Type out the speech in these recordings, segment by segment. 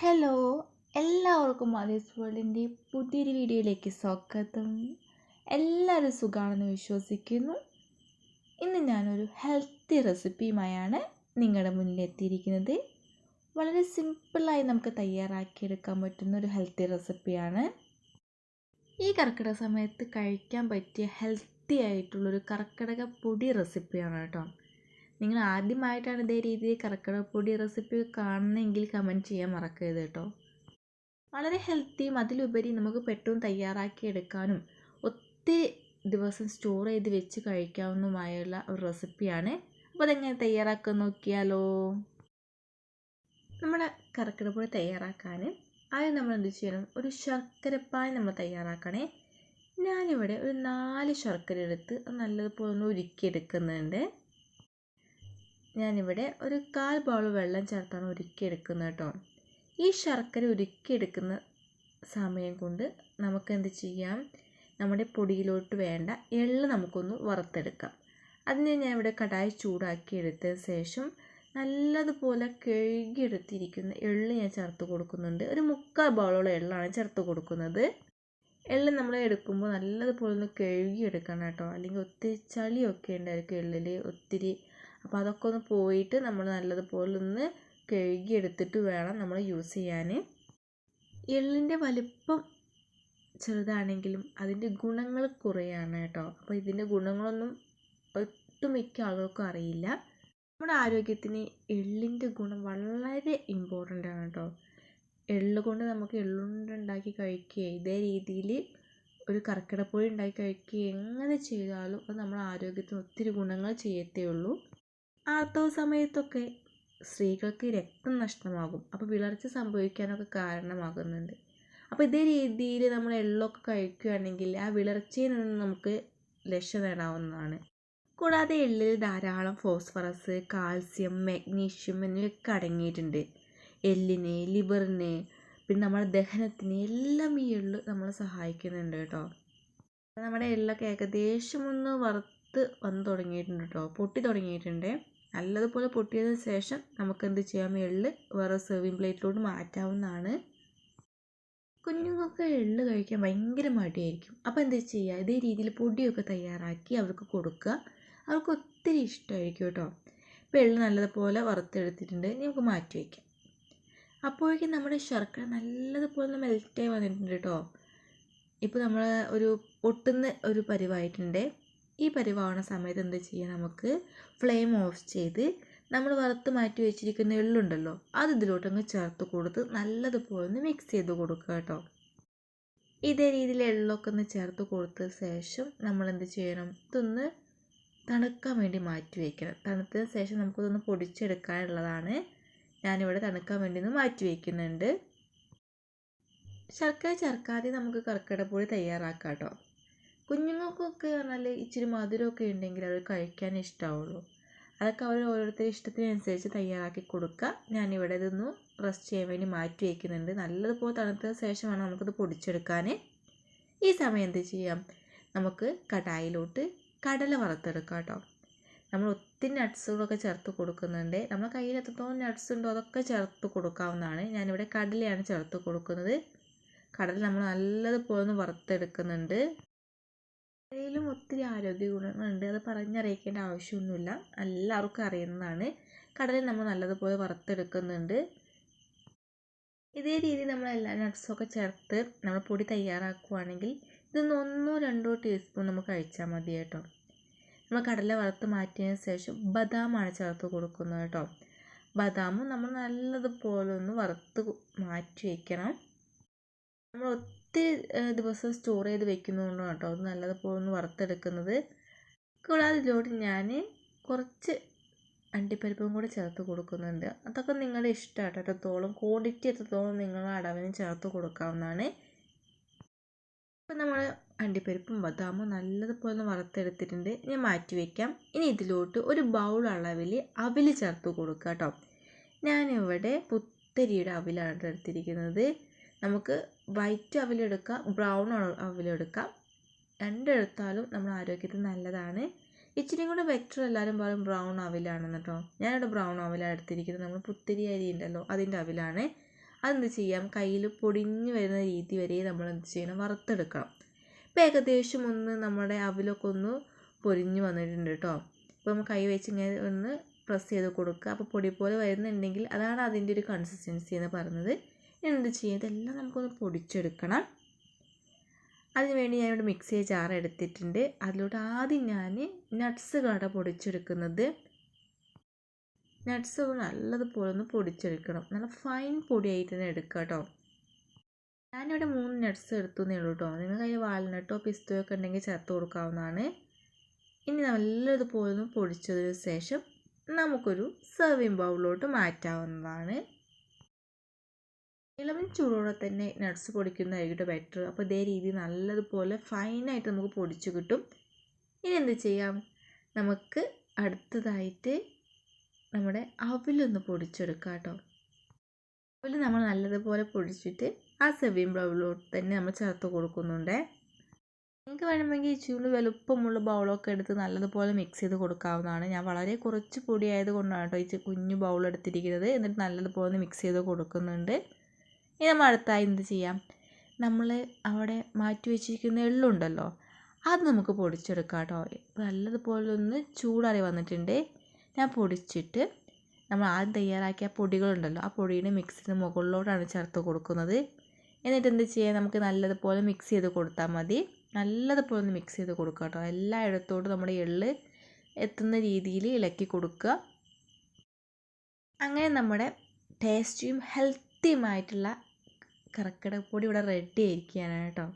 Hello എല്ലാവർക്കും മതീസ് വേൾഡിന്റെ പുതിയൊരു വീഡിയോയിലേക്ക് സ്വാഗതം. എല്ലാവരും സുഖമാണെന്ന് വിശ്വസിക്കുന്നു. ഇന്ന് ഞാനൊരു ഹെൽത്തി റെസിപ്പിയുമായാണ് നിങ്ങളുടെ മുന്നിൽ എത്തിയിരിക്കുന്നത്. വളരെ സിമ്പിളായി നമുക്ക് തയ്യാറാക്കിയെടുക്കാൻ പറ്റുന്ന ഒരു ഹെൽത്തി റെസിപ്പിയാണ് ഈ കർക്കിടക സമയത്ത് കഴിക്കാൻ പറ്റിയ ഹെൽത്തി ആയിട്ടുള്ളൊരു കർക്കിടക പൊടി റെസിപ്പിയാണ് കേട്ടോ. നിങ്ങൾ ആദ്യമായിട്ടാണ് ഇതേ രീതിയിൽ കർക്കിടകപ്പൊടി റെസിപ്പി കാണുന്നതെങ്കിൽ കമന്റ് ചെയ്യാൻ മറക്കരുത് കേട്ടോ. വളരെ ഹെൽത്തിയും അതിലുപരി നമുക്ക് പെട്ടെന്ന് തയ്യാറാക്കി എടുക്കാനും ഒത്തിരി ദിവസം സ്റ്റോർ ചെയ്ത് വെച്ച് കഴിക്കാവുന്നതുമായുള്ള ഒരു റെസിപ്പിയാണ് അപ്പോൾ അതെങ്ങനെ തയ്യാറാക്കാൻ നോക്കിയാലോ? നമ്മുടെ കർക്കിടപ്പൊടി തയ്യാറാക്കാൻ ആദ്യം നമ്മൾ എന്ത് ചെയ്യണം? ഒരു ശർക്കരപ്പാനി നമ്മൾ തയ്യാറാക്കണേ. ഞാനിവിടെ ഒരു നാല് ശർക്കര എടുത്ത് നല്ലതുപോലെ ഒന്ന് ഉരുക്കിയെടുക്കുന്നുണ്ട്. ഞാനിവിടെ ഒരു കാൽ ബൗൾ വെള്ളം ചേർത്താണ് ഉരുക്കിയെടുക്കുന്നത് കേട്ടോ. ഈ ശർക്കര ഉരുക്കിയെടുക്കുന്ന സമയം കൊണ്ട് നമുക്ക് എന്ത് ചെയ്യാം? നമ്മുടെ പൊടിയിലോട്ട് വേണ്ട എള്ള് നമുക്കൊന്ന് വറുത്തെടുക്കാം. അതിന് ഞാൻ ഇവിടെ കടായി ചൂടാക്കി എടുത്ത ശേഷം നല്ലതുപോലെ കഴുകിയെടുത്തിരിക്കുന്ന എള്ള് ഞാൻ ചേർത്ത് കൊടുക്കുന്നുണ്ട്. ഒരു മുക്കാൽ ബോളോളം എള്ളാണ് ചേർത്ത് കൊടുക്കുന്നത്. എള്ള് നമ്മൾ എടുക്കുമ്പോൾ നല്ലതുപോലെ ഒന്ന് കഴുകിയെടുക്കണം കേട്ടോ. അല്ലെങ്കിൽ ഒത്തിരി ചളിയൊക്കെ ഉണ്ടായിരിക്കും എള്ളിൽ ഒത്തിരി അപ്പോൾ അതൊക്കെ ഒന്ന് പോയിട്ട് നമ്മൾ നല്ലതുപോലെ ഒന്ന് കഴുകി എടുത്തിട്ട് വേണം നമ്മൾ യൂസ് ചെയ്യാൻ എള്ളിന്റെ വലിപ്പം ചെറുതാണെങ്കിലും അതിന്റെ ഗുണങ്ങൾ കുറയാണ് കേട്ടോ. അപ്പോൾ ഇതിന്റെ ഗുണങ്ങളൊന്നും ഒട്ടുമിക്ക ആളുകൾക്കും അറിയില്ല. നമ്മുടെ ആരോഗ്യത്തിന് എള്ളിന്റെ ഗുണം വളരെ ഇമ്പോർട്ടന്റ് ആണ് കേട്ടോ. എള്ള് കൊണ്ട് നമുക്ക് എള്ളുകൊണ്ട് ഉണ്ടാക്കി കഴിക്കുക ഇതേ രീതിയിൽ ഒരു കർക്കിടപ്പൊടി ഉണ്ടാക്കി കഴിക്കുക എങ്ങനെ ചെയ്താലും അത് നമ്മുടെ ആരോഗ്യത്തിന് ഒത്തിരി ഗുണങ്ങൾ ചെയ്യത്തേ ഉള്ളൂ. ആർത്തവ സമയത്തൊക്കെ സ്ത്രീകൾക്ക് രക്തം നഷ്ടമാകും. അപ്പോൾ വിളർച്ച സംഭവിക്കാനൊക്കെ കാരണമാകുന്നുണ്ട്. അപ്പോൾ ഇതേ രീതിയിൽ നമ്മൾ എള്ളൊക്കെ കഴിക്കുകയാണെങ്കിൽ ആ വിളർച്ചയിൽ നിന്ന് നമുക്ക് രക്ഷ നേടാവുന്നതാണ്. കൂടാതെ എള്ളിൽ ധാരാളം ഫോസ്ഫറസ് കാൽസ്യം മാഗ്നീഷ്യം എന്നിവയൊക്കെ അടങ്ങിയിട്ടുണ്ട്. എല്ലിന് ലിവറിന് പിന്നെ നമ്മുടെ ദഹനത്തിന് എല്ലാം ഈ എള്ള് നമ്മളെ സഹായിക്കുന്നുണ്ട് കേട്ടോ. നമ്മുടെ എള്ളൊക്കെ ഏകദേശം ഒന്ന് വറുത്ത് വന്ന് തുടങ്ങിയിട്ടുണ്ട് കേട്ടോ. പൊട്ടി തുടങ്ങിയിട്ടുണ്ട്. നല്ലതുപോലെ പൊട്ടിയതിന് ശേഷം നമുക്ക് എന്ത് ചെയ്യാം? എള്ള് വേറെ സെർവിങ് പ്ലേറ്റിലോട്ട് മാറ്റാവുന്നതാണ്. കുഞ്ഞുങ്ങൾക്ക് എള്ള് കഴിക്കാൻ ഭയങ്കര മടിയായിരിക്കും. അപ്പോൾ എന്താ ചെയ്യുക? ഇതേ രീതിയിൽ പൊടിയൊക്കെ തയ്യാറാക്കി അവർക്ക് കൊടുക്കുക. അവർക്ക് ഒത്തിരി ഇഷ്ടമായിരിക്കും കേട്ടോ. ഇപ്പോൾ എള്ള് നല്ലതുപോലെ വറുത്തെടുത്തിട്ടുണ്ട്. നമുക്ക് മാറ്റി വയ്ക്കാം. അപ്പോഴേക്കും നമ്മുടെ ശർക്കര നല്ലതുപോലെ മെൽറ്റായി വന്നിട്ടുണ്ട് കേട്ടോ. ഇപ്പോൾ നമ്മൾ ഒരു പൊട്ടുന്ന ഒരു പരിവായിട്ടുണ്ട്. ഈ പരിവാവുന്ന സമയത്ത് എന്ത് ചെയ്യുക നമുക്ക് ഫ്ലെയിം ഓഫ് ചെയ്ത് നമ്മൾ വറുത്ത് മാറ്റി വെച്ചിരിക്കുന്ന എള്ളുണ്ടല്ലോ അത് ഇതിലോട്ടങ്ങ് ചേർത്ത് കൊടുത്ത് നല്ലതുപോലെ ഒന്ന് മിക്സ് ചെയ്ത് കൊടുക്കുക കേട്ടോ. ഇതേ രീതിയിൽ എള്ളൊക്കെ ഒന്ന് ചേർത്ത് കൊടുത്ത ശേഷം നമ്മൾ എന്ത് ചെയ്യണം? ഇതൊന്ന് തണുക്കാൻ വേണ്ടി മാറ്റി വയ്ക്കണം തണുത്തതിന് ശേഷം നമുക്കിതൊന്ന് പൊടിച്ചെടുക്കാനുള്ളതാണ്. ഞാനിവിടെ തണുക്കാൻ വേണ്ടി ഒന്ന് മാറ്റി വയ്ക്കുന്നുണ്ട് ശർക്കര ചേർക്കാതെ നമുക്ക് കർക്കിടപ്പൊടി തയ്യാറാക്കാം കേട്ടോ. കുഞ്ഞുങ്ങൾക്കൊക്കെ പറഞ്ഞാൽ ഇച്ചിരി മധുരമൊക്കെ ഉണ്ടെങ്കിൽ അവർ കഴിക്കാൻ ഇഷ്ടമാവുള്ളൂ അതൊക്കെ അവർ ഓരോരുത്തരുടെ ഇഷ്ടത്തിനനുസരിച്ച് തയ്യാറാക്കി കൊടുക്കുക. ഞാനിവിടെ ഇതൊന്ന് റെസ്റ്റ് ചെയ്യാൻ വേണ്ടി മാറ്റി വയ്ക്കുന്നുണ്ട് നല്ലതുപോലെ തണുത്തതിന് ശേഷമാണ് നമുക്കിത് പൊടിച്ചെടുക്കാൻ ഈ സമയം എന്ത് ചെയ്യാം? നമുക്ക് കടായിലോട്ട് കടല വറുത്തെടുക്കാം കേട്ടോ. നമ്മൾ ഒത്തിരി നട്ട്സുകളൊക്കെ ചേർത്ത് കൊടുക്കുന്നുണ്ട്. നമ്മുടെ കയ്യിൽ എത്രത്തോളം നട്ട്സ് ഉണ്ടോ അതൊക്കെ ചേർത്ത് കൊടുക്കാവുന്നതാണ്. ഞാനിവിടെ കടലയാണ് ചേർത്ത് കൊടുക്കുന്നത്. കടല നമ്മൾ നല്ലതുപോലെ ഒന്ന് വറുത്തെടുക്കുന്നുണ്ട്. കടലയിലും ഒത്തിരി ആരോഗ്യ ഗുണങ്ങളുണ്ട് അത് പറഞ്ഞറിയിക്കേണ്ട ആവശ്യമൊന്നുമില്ല. എല്ലാവർക്കും അറിയുന്നതാണ്. കടല നമ്മൾ നല്ലതുപോലെ വറുത്തെടുക്കുന്നുണ്ട്. ഇതേ രീതിയിൽ നമ്മൾ എല്ലാ നട്ട്സൊക്കെ ചേർത്ത് നമ്മൾ പൊടി തയ്യാറാക്കുകയാണെങ്കിൽ ഇതൊന്ന് ഒന്നോ രണ്ടോ ടീസ്പൂൺ നമുക്ക് കഴിച്ചാൽ മതി കേട്ടോ. നമ്മൾ കടല വറുത്ത് മാറ്റിയതിന് ശേഷം ബദാമാണ് ചേർത്ത് കൊടുക്കുന്നത് കേട്ടോ. ബദാമും നമ്മൾ നല്ലതുപോലെ ഒന്ന് വറുത്ത് മാറ്റി വയ്ക്കണം. നമ്മൾ ഒത്തിരി ദിവസം സ്റ്റോർ ചെയ്ത് വെക്കുന്നതുകൊണ്ടാണ് കേട്ടോ അത് നല്ലതുപോലെ ഒന്ന് വറുത്തെടുക്കുന്നത്. കൂടാതെ ഇതിലോട്ട് ഞാൻ കുറച്ച് അണ്ടിപ്പരിപ്പും കൂടെ ചേർത്ത് കൊടുക്കുന്നുണ്ട്. അതൊക്കെ നിങ്ങളുടെ ഇഷ്ടമാണ് എത്രത്തോളം ക്വാണ്ടിറ്റി എത്രത്തോളം നിങ്ങൾ അടവിന് ചേർത്ത് കൊടുക്കാവുന്നതാണ്. ഇപ്പം നമ്മൾ അണ്ടിപ്പരിപ്പും ബദാമും നല്ലതുപോലെ വറുത്തെടുത്തിട്ടുണ്ട്. ഞാൻ മാറ്റി വയ്ക്കാം ഇനി ഇതിലോട്ട് ഒരു ബൗൾ അളവിൽ അവിൽ ചേർത്ത് കൊടുക്കുക കേട്ടോ. ഞാനിവിടെ പുത്തരിയുടെ അവിലാണ് എടുത്തിരിക്കുന്നത്. നമുക്ക് വൈറ്റ് അവിലെടുക്കാം ബ്രൗൺ അവിലെടുക്കാം. രണ്ടെടുത്താലും നമ്മുടെ ആരോഗ്യത്തിന് നല്ലതാണ്. ഇച്ചിരി കൂടെ ബെറ്റർ എല്ലാവരും പറയും ബ്രൗൺ അവിലാണെന്ന് കേട്ടോ ഞാനിവിടെ ബ്രൗൺ അവിലാണ് എടുത്തിരിക്കുന്നത്. നമ്മൾ പുത്തിരി അരി ഉണ്ടല്ലോ അതിന്റെ അവിലാണ്. അതെന്ത് ചെയ്യാം? കയ്യിൽ പൊടിഞ്ഞു വരുന്ന രീതി വരെ നമ്മൾ എന്ത് ചെയ്യണം? വറുത്തെടുക്കണം. ഇപ്പോൾ ഏകദേശം ഒന്ന് നമ്മുടെ അവിലൊക്കെ ഒന്ന് പൊരിഞ്ഞ് വന്നിട്ടുണ്ട് കേട്ടോ ഇപ്പോൾ നമ്മൾ കൈ വെച്ച് ഇങ്ങനെ ഒന്ന് പ്രസ് ചെയ്ത് കൊടുക്കുക. അപ്പോൾ പൊടി പോലെ വരുന്നുണ്ടെങ്കിൽ അതാണ് അതിന്റെ ഒരു കൺസിസ്റ്റൻസി എന്ന് പറയുന്നത്. എന്ത് ചെയ്യുക ഇതെല്ലാം നമുക്കൊന്ന് പൊടിച്ചെടുക്കണം. അതിനുവേണ്ടി ഞാൻ ഇവിടെ മിക്സി ചാറ് എടുത്തിട്ടുണ്ട് അതിലൂടെ ആദ്യം ഞാൻ നട്ട്സ് കട പൊടിച്ചെടുക്കുന്നത്. നട്ട്സ് നല്ലതുപോലെ ഒന്ന് പൊടിച്ചെടുക്കണം. നല്ല ഫൈൻ പൊടിയായിട്ട് തന്നെ എടുക്കുക കേട്ടോ. ഞാനിവിടെ മൂന്ന് നട്ട്സ് എടുത്തു ഉള്ളൂ കേട്ടോ. നിങ്ങൾക്ക് അതിൽ വാൽനട്ടോ പിസ്തയോ ഒക്കെ ഉണ്ടെങ്കിൽ ചേർത്ത് കൊടുക്കാവുന്നതാണ്. ഇനി നല്ലതുപോലെ ഒന്ന് പൊടിച്ചതിന് ശേഷം നമുക്കൊരു സെർവിങ് ബൗളിലോട്ട് മാറ്റാവുന്നതാണ്. ഇളം ചൂടോടെ തന്നെ നട്ട്സ് പൊടിക്കുന്നതായിരിക്കും ബെറ്റർ അപ്പോൾ ഇതേ രീതി നല്ലതുപോലെ ഫൈനായിട്ട് നമുക്ക് പൊടിച്ച് കിട്ടും. ഇനി എന്ത് ചെയ്യാം? നമുക്ക് അടുത്തതായിട്ട് നമ്മുടെ അവിലൊന്ന് പൊടിച്ചെടുക്കാം കേട്ടോ. അവിൽ നമ്മൾ നല്ലതുപോലെ പൊടിച്ചിട്ട് ആ സെവിയും ബൗളിലോട്ട് തന്നെ നമ്മൾ ചേർത്ത് കൊടുക്കുന്നുണ്ട്. നിങ്ങൾക്ക് വേണമെങ്കിൽ ഇച്ചിരി വലുപ്പമുള്ള ബൗളൊക്കെ എടുത്ത് നല്ലതുപോലെ മിക്സ് ചെയ്ത് കൊടുക്കാവുന്നതാണ്. ഞാൻ വളരെ കുറച്ച് പൊടിയായത് കൊണ്ടാണ് കേട്ടോ ഈ കുഞ്ഞു ബൗൾ എടുത്തിരിക്കുന്നത്. എന്നിട്ട് നല്ലതുപോലെ മിക്സ് ചെയ്ത് കൊടുക്കുന്നുണ്ട്. ഇനി നമ്മൾ അടുത്തായി എന്ത് ചെയ്യാം? നമ്മൾ അവിടെ മാറ്റി വെച്ചിരിക്കുന്ന എള്ളുണ്ടല്ലോ അത് നമുക്ക് പൊടിച്ചെടുക്കാം കേട്ടോ. നല്ലതുപോലെ ഒന്ന് ചൂടാറി വന്നിട്ടുണ്ട്. ഞാൻ പൊടിച്ചിട്ട് നമ്മൾ ആദ്യം തയ്യാറാക്കിയ പൊടികളുണ്ടല്ലോ ആ പൊടിയുടെ മിക്സിന് മുകളിലോട്ടാണ് ചേർത്ത് കൊടുക്കുന്നത്. എന്നിട്ട് എന്ത് ചെയ്യാം? നമുക്ക് നല്ലതുപോലെ മിക്സ് ചെയ്ത് കൊടുത്താൽ മതി. നല്ലതുപോലെ ഒന്ന് മിക്സ് ചെയ്ത് കൊടുക്കുക കേട്ടോ. എല്ലായിടത്തോട്ടും നമ്മുടെ എള്ള് എത്തുന്ന രീതിയിൽ ഇളക്കി കൊടുക്കുക. അങ്ങനെ നമ്മുടെ ടേസ്റ്റിയും ഹെൽത്തിയുമായിട്ടുള്ള കർക്കിടകപ്പൊടി ഇവിടെ റെഡി ആയിരിക്കുകയാണ് കേട്ടോ.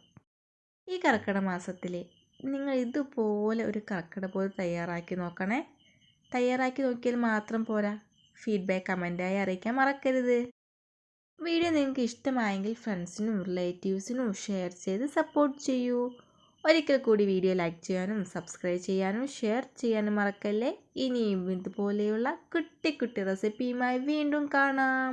ഈ കർക്കിടക മാസത്തിൽ നിങ്ങൾ ഇതുപോലെ ഒരു കർക്കിടകപ്പൊടി തയ്യാറാക്കി നോക്കണേ. തയ്യാറാക്കി നോക്കിയാൽ മാത്രം പോരാ. ഫീഡ്ബാക്ക് കമന്റായി അറിയിക്കാൻ മറക്കരുത്. വീഡിയോ നിങ്ങൾക്ക് ഇഷ്ടമായെങ്കിൽ ഫ്രണ്ട്സിനും റിലേറ്റീവ്സിനും ഷെയർ ചെയ്ത് സപ്പോർട്ട് ചെയ്യൂ. ഒരിക്കൽ കൂടി വീഡിയോ ലൈക്ക് ചെയ്യാനും സബ്സ്ക്രൈബ് ചെയ്യാനും ഷെയർ ചെയ്യാനും മറക്കല്ലേ? ഇനിയും ഇതുപോലെയുള്ള കുട്ടി കുട്ടി റെസിപ്പിയുമായി വീണ്ടും കാണാം.